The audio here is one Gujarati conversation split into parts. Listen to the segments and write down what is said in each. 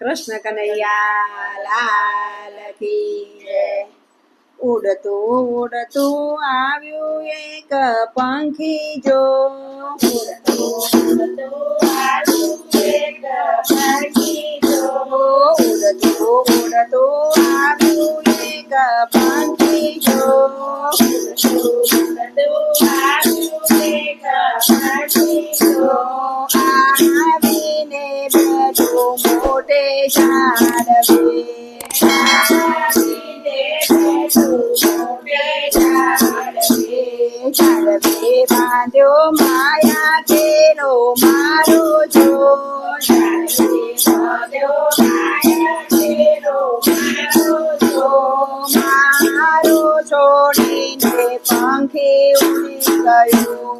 કૃષ્ણ કનૈયા લાલ કી. ઉડતું ઉડતું આવ્યું એક પંખી જો ઉડતું ઉડતું આવ્યું એક પંખી જો બાંધ્યો માયા કેરો મારો જો મારો છોડીને પંખી ઉડી ગયું.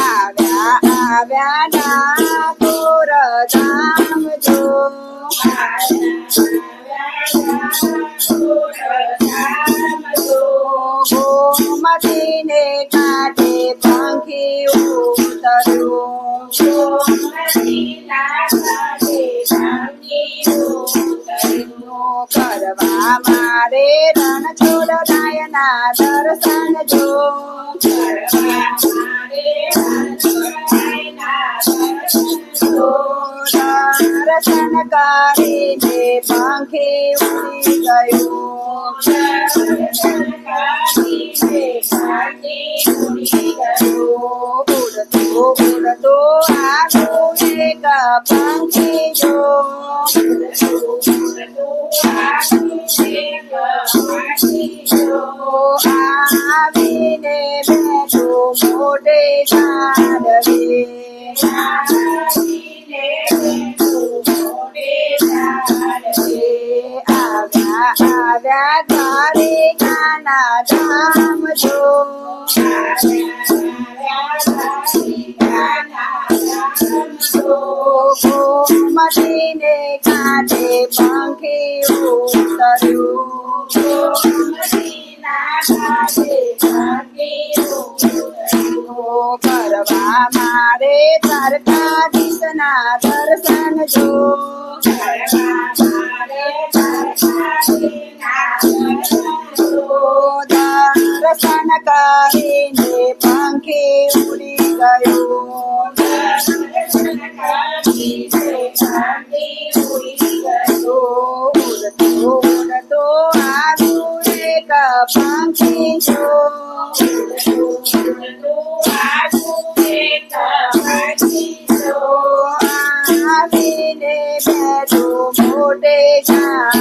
આવ્યા આવ્યા ડાકોર ધામ જો ગોમતીને કાંઠે પંખી ઉતર્યું કરવા મારે રણ છોડ નાયના દર્શન જો દર્શન કરીને પંખી ઉડી ગયું. ઉડતો ઉડતો આવ્યું એક પાંખે જો આવીને બેઠું મોટે ઝાડવે આવ્યા તારે નાના ધામ જો ગોમતીને કાંઠે પંખી ઉતર્યું કરવા મારે દ્વારકાધીશના દર્શન જો દર્શન કરીને પંખી ઉડી ગયું ઉડતો ઉડતો આવ્યું એક પંખી જો આવીને બેઠું મોટે ઝાડવે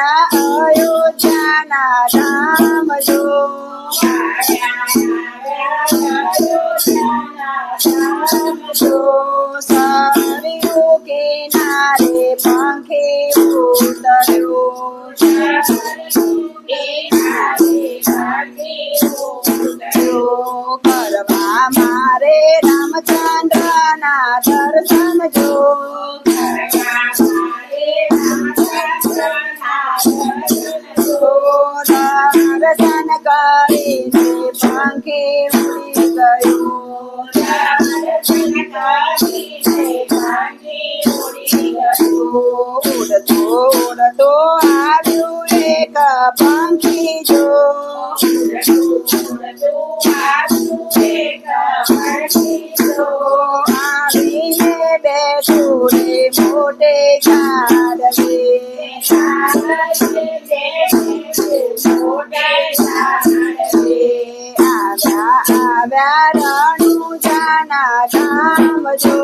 આવ્યા અયોધ્યાના ધામ જો સરયુ કિનારે પંખી ઉતર્યું ઉડતો ઉડતો આવ્યું એક પંખી જો આવીને બેઠું રે મોટે ઝાડવે આવ્યા આવ્યા રણુજાના ધામ જો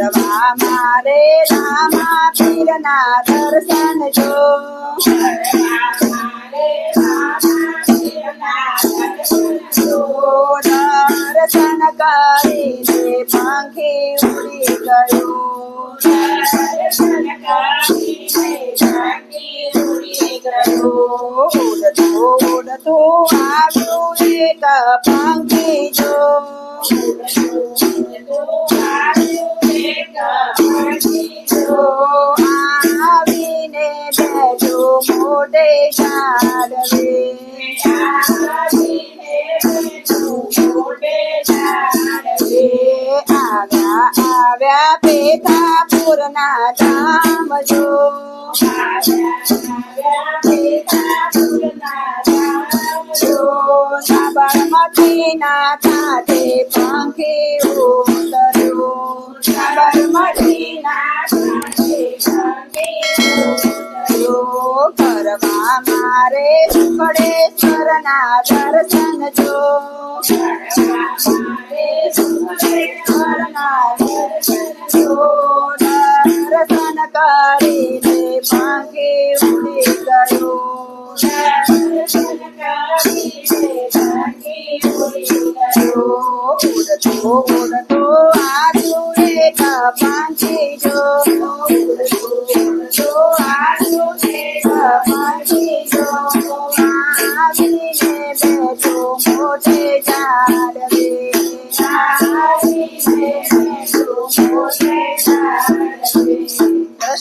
કરવા મારે રામા પીરના દર્શન જો ઉડતું ઉડતું આવ્યું એક પંખી જો જો આવ્યા આવ્યા પેથાપુરના ધામ જો. જો સાબરમતીના કાંઠે પંખી ઉતર્યો. સાબરમતીના જો કરવા મારે સુખડેશ્વરના દર્શન જો. દર્શન કરીને ભાંગી ઉડી ગયો. ઉડતો ઉડતો આજુ એક